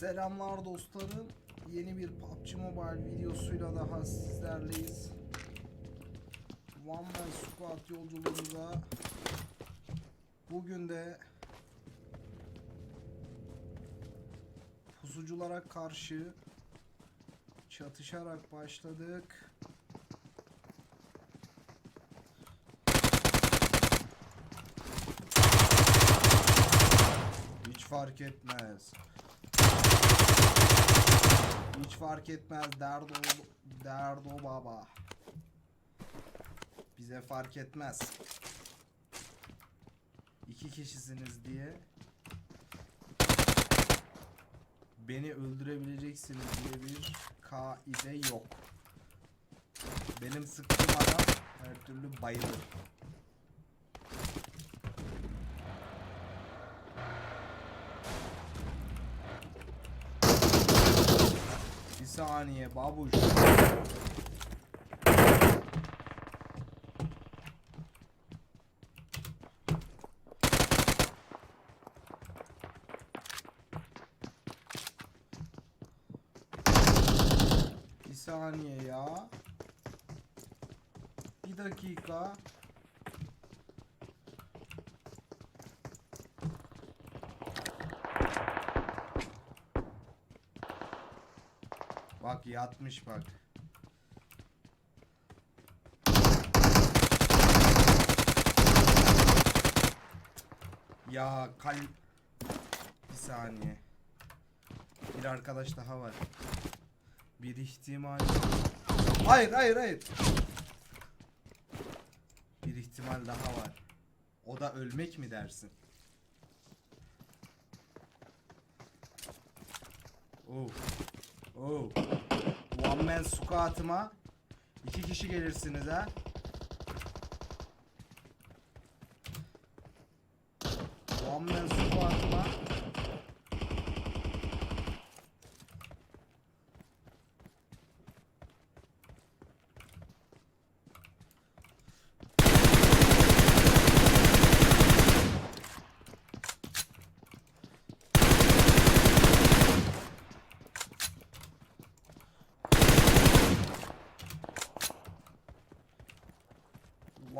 Selamlar dostlarım. Yeni bir PUBG Mobile videosuyla daha sizlerleyiz. One Man Squad yolculuğumuza bugün de pusuculara karşı çatışarak başladık. Hiç fark etmez. Hiç fark etmez derdo derdo baba. Bize fark etmez. İki kişisiniz diye beni öldürebileceksiniz diye bir kaide yok. Benim sıktığım adam her türlü bayılır. Saniye babuş. Bir saniye ya. Bir dakika. Bak yatmış bak. Ya kal... Bir saniye. Bir arkadaş daha var. Bir ihtimal... Hayır hayır hayır. Bir ihtimal daha var. O da ölmek mi dersin? Oh. Oh. One man squat'ıma iki kişi gelirsiniz ha. One man squat'ıma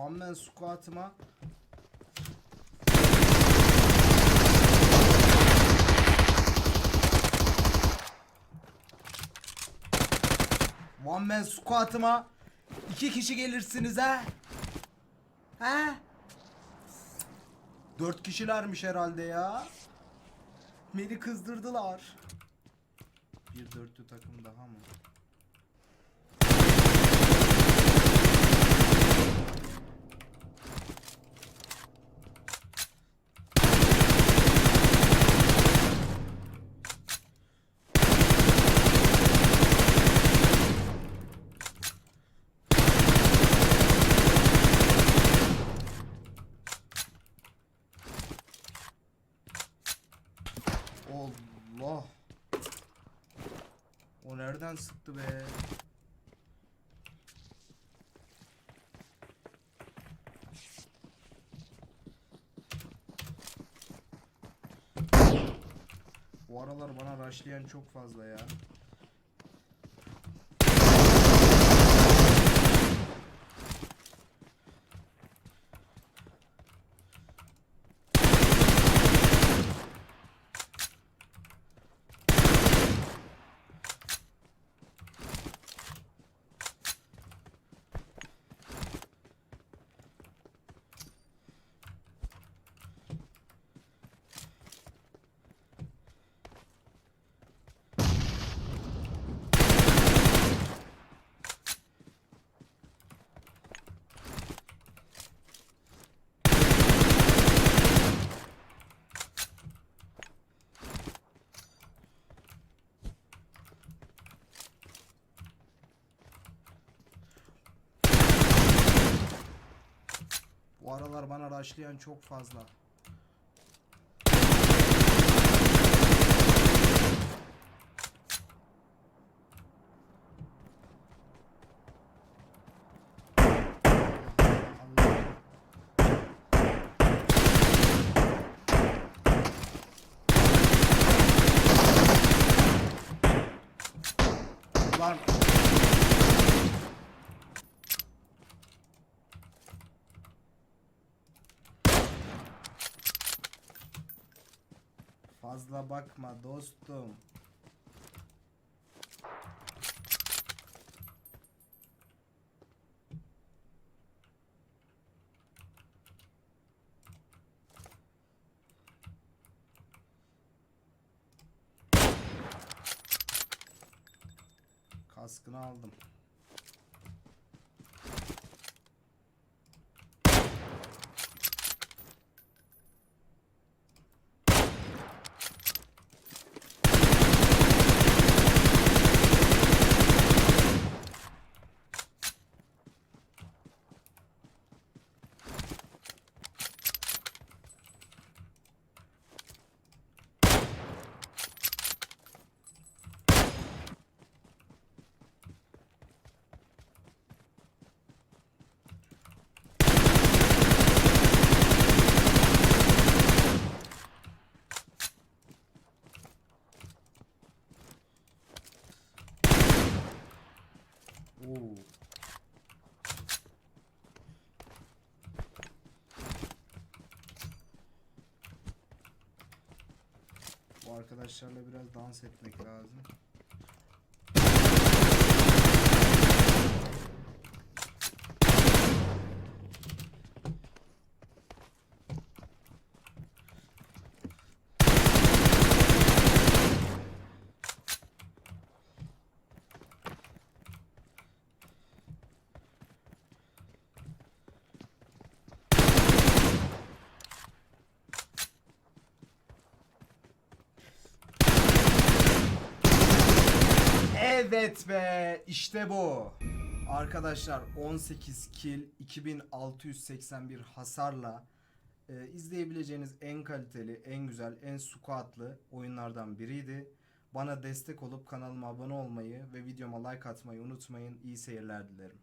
One man squat'ıma One man squat'ıma iki kişi gelirsiniz ha? He? Dört kişilermiş herhalde ya. Beni kızdırdılar. Bir dörtlü takım daha mı? Allah. O nereden sıktı be? Bu aralar bana rushlayan çok fazla ya. Bu aralar bana rushlayan çok fazla. Allah. Fazla bakma dostum. Kaskını aldım. Bu arkadaşlarla biraz dans etmek lazım. Evet be işte bu. Arkadaşlar 18 kill 2681 hasarla e, izleyebileceğiniz en kaliteli, en güzel, en squatlı oyunlardan biriydi. Bana destek olup kanalıma abone olmayı ve videoma like atmayı unutmayın. İyi seyirler dilerim.